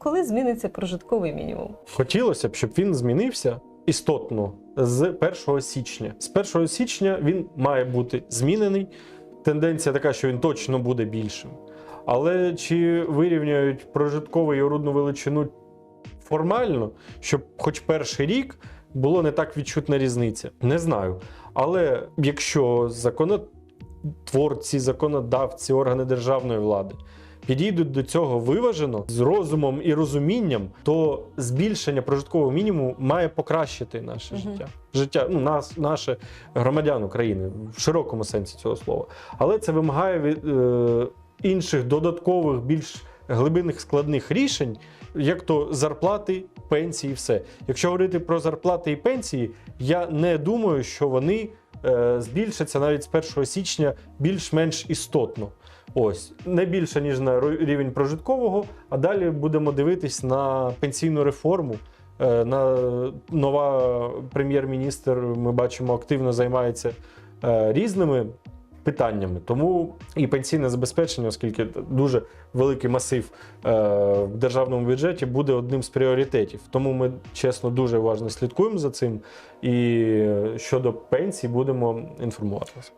Коли зміниться прожитковий мінімум? Хотілося б, щоб він змінився істотно з 1 січня. З 1 січня він має бути змінений. Тенденція така, що він точно буде більшим. Але чи вирівняють прожиткову і орудну величину формально, щоб хоч перший рік було не так відчутна різниця? Не знаю. Але якщо законотворці, законодавці, органи державної влади підійдуть до цього виважено з розумом і розумінням, то збільшення прожиткового мінімуму має покращити наше Мгм. життя. Життя ну нас, наше громадян України в широкому сенсі цього слова. Але це вимагає від е, інших додаткових, більш глибинних складних рішень, як то зарплати, пенсії, все. Якщо говорити про зарплати і пенсії, я не думаю, що вони е, збільшаться навіть з 1 січня більш-менш істотно. Ось не більше ніж на рівень прожиткового. А далі будемо дивитись на пенсійну реформу. Е, На нова прем'єр-міністр ми бачимо активно займається е, різними питаннями. Тому і пенсійне забезпечення, оскільки дуже великий масив е, в державному бюджеті, буде одним з пріоритетів. Тому ми чесно дуже уважно слідкуємо за цим. І щодо пенсій будемо інформувати вас.